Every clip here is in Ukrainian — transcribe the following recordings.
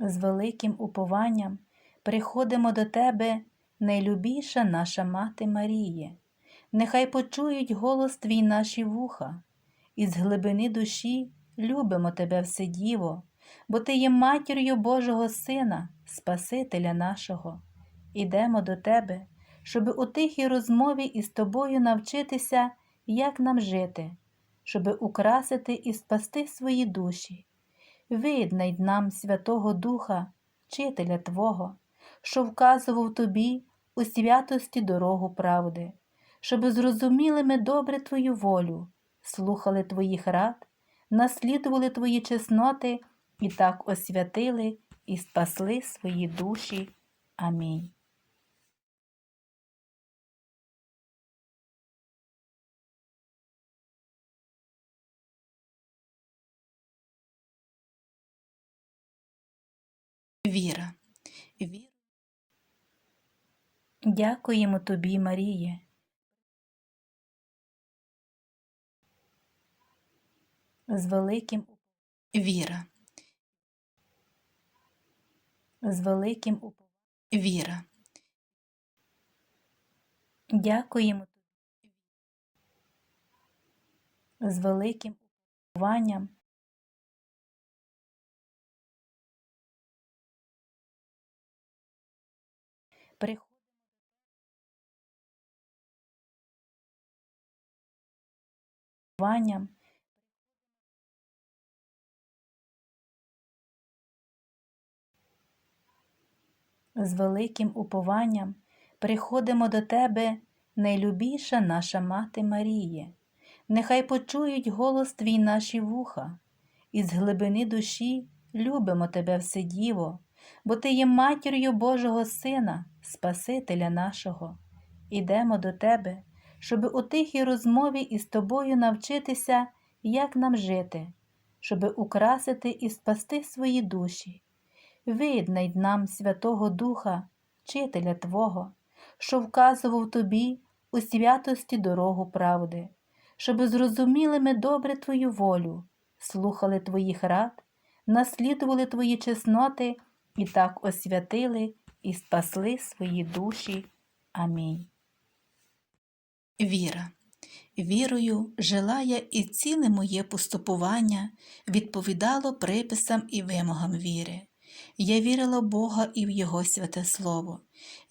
З великим упованням приходимо до Тебе, найлюбіша наша Мати Маріє. Нехай почують голос Твій наші вуха, і з глибини душі любимо Тебе, Вседіво, бо Ти є матір'ю Божого Сина, Спасителя нашого. Ідемо до Тебе, щоби у тихій розмові із Тобою навчитися, як нам жити, щоби украсити і спасти свої душі. Виднай нам Святого Духа, Вчителя Твого, що вказував тобі у святості дорогу правди, щоби зрозуміли ми добре Твою волю, слухали Твоїх рад, наслідували Твої чесноти і так освятили і спасли свої душі. Амінь. Віра. Віра. Дякуємо тобі, Маріє. З великим, Віра. з великим Віра. Дякуємо тобі. З великим упованням приходимо з великим упованням приходимо до Тебе, найлюбіша наша Мати Маріє. Нехай почують голос Твій наші вуха, і з глибини душі любимо Тебе, Вседіво, бо Ти є матір'ю Божого Сина, Спасителя нашого. Ідемо до Тебе, щоби у тихій розмові із Тобою навчитися, як нам жити, щоби украсити і спасти свої душі. Виднай нам Святого Духа, Вчителя Твого, що вказував тобі у святості дорогу правди, щоби зрозуміли ми добре Твою волю, слухали Твоїх рад, наслідували Твої чесноти і так освятили і спасли свої душі. Амінь. Віра. Вірою жила я і ціле моє поступування відповідало приписам і вимогам віри. Я вірила в Бога і в Його святе Слово.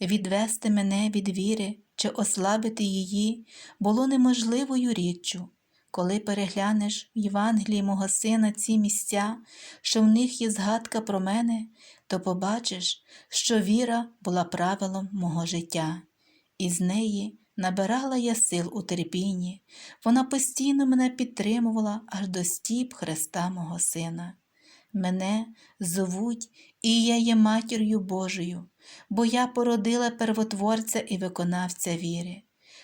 Відвести мене від віри чи ослабити її було неможливою річчю. Коли переглянеш в Євангелії мого сина ці місця, що в них є згадка про мене, то побачиш, що віра була правилом мого життя, і з неї набирала я сил у терпінні, вона постійно мене підтримувала аж до стіп Христа мого Сина. Мене зовуть, і я є матір'ю Божою, бо я породила первотворця і виконавця віри.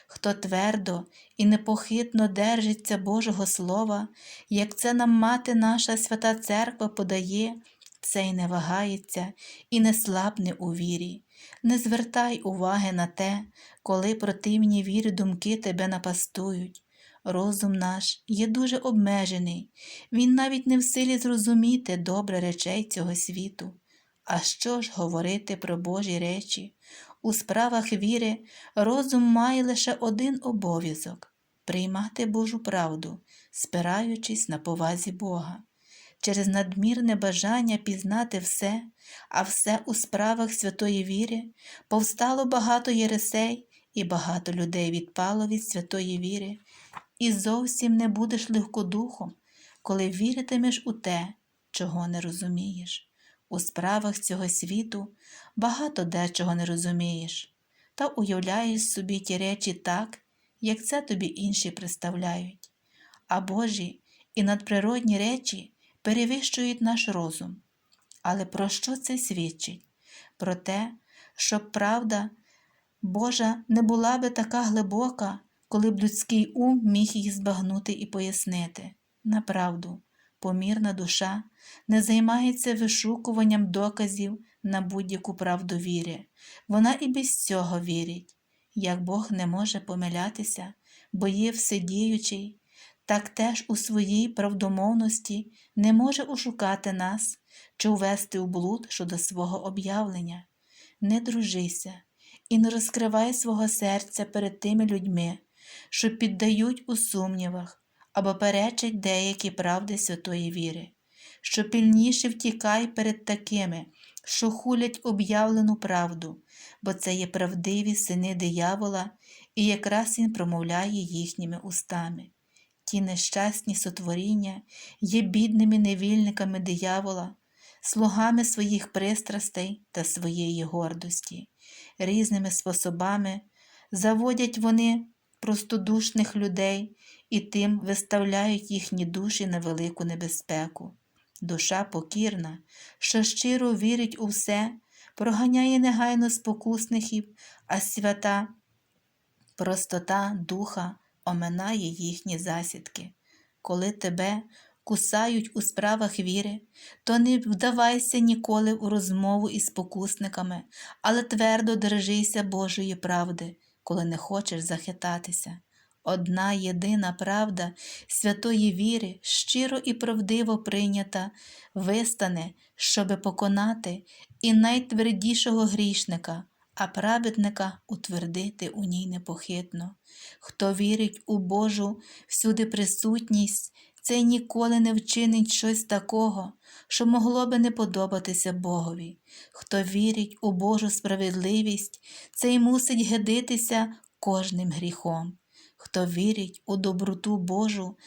Хто твердо і непохитно держиться Божого Слова, як це нам мати наша свята Церква подає, цей не вагається і не слабне у вірі. Не звертай уваги на те, коли противні віри думки тебе напастують. Розум наш є дуже обмежений, він навіть не в силі зрозуміти добре речей цього світу. А що ж говорити про Божі речі? У справах віри розум має лише один обов'язок приймати Божу правду, спираючись на повазі Бога. Через надмірне бажання пізнати все, а все у справах святої віри, повстало багато єресей, і багато людей відпало від святої віри, і зовсім не будеш легкодухом, коли віритимеш у те, чого не розумієш. У справах цього світу багато дечого не розумієш, та уявляєш собі ті речі так, як це тобі інші представляють. А Божі і надприродні речі перевищують наш розум. Але про що це свідчить? Про те, що правда Божа не була би така глибока, коли б людський ум міг її збагнути і пояснити. Направду, помірна душа не займається вишукуванням доказів на будь-яку правду віри. Вона і без цього вірить. Як Бог не може помилятися, бо є вседіючий, так теж у своїй правдомовності не може ушукати нас, чи ввести у блуд щодо свого об'явлення. Не дружися і не розкривай свого серця перед тими людьми, що піддають у сумнівах або перечать деякі правди святої віри, що пильніше втікай перед такими, що хулять об'явлену правду, бо це є правдиві сини диявола, і якраз він промовляє їхніми устами. Ті нещасні сотворіння є бідними невільниками диявола, слугами своїх пристрастей та своєї гордості. Різними способами заводять вони простодушних людей і тим виставляють їхні душі на велику небезпеку. Душа покірна, що щиро вірить у все, проганяє негайно спокусників, а свята простота духа оминає їхні засідки. Коли тебе кусають у справах віри, то не вдавайся ніколи у розмову із спокусниками, але твердо держися Божої правди, коли не хочеш захитатися. Одна єдина правда святої віри, щиро і правдиво прийнята, вистане, щоби поконати і найтвердішого грішника, а праведника утвердити у ній непохитно. Хто вірить у Божу всюди присутність, цей ніколи не вчинить щось такого, що могло би не подобатися Богові. Хто вірить у Божу справедливість, цей мусить гидитися кожним гріхом. Хто вірить у доброту Божу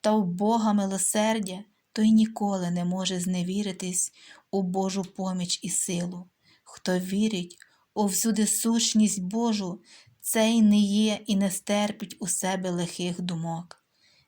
та в Бога милосердя, той ніколи не може зневіритись у Божу поміч і силу. Хто вірить у всюди сущність Божу, цей не є і не стерпить у себе лихих думок.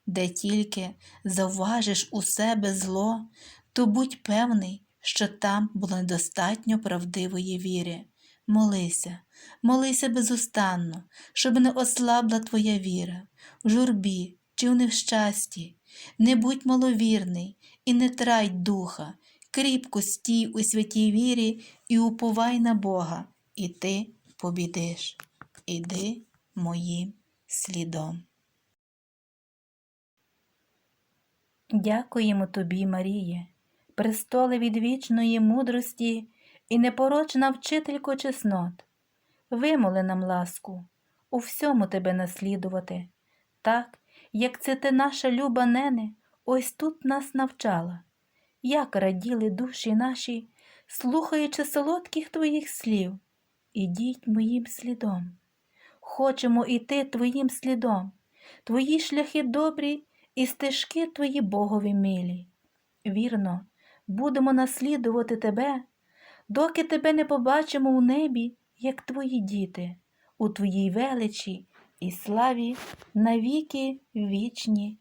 Де тільки завважиш у себе зло, то будь певний, що там було недостатньо правдивої віри. Молися, молися безустанно, щоб не ослабла твоя віра, в журбі чи в нещасті. Не будь маловірний і не трать духа, кріпко стій у святій вірі і уповай на Бога, і ти побідиш. Іди моїм слідом. Дякуємо тобі, Маріє, престоле відвічної мудрості і непорочна вчителько чеснот. Вимоли нам ласку, у всьому тебе наслідувати, так, як це ти наша люба нене, ось тут нас навчала, як раділи душі наші, слухаючи солодких твоїх слів. Ідіть моїм слідом. Хочемо іти твоїм слідом, твої шляхи добрі і стежки твої Богові милі. Вірно, будемо наслідувати тебе, доки тебе не побачимо у небі, як твої діти, у твоїй величі і славі навіки вічні.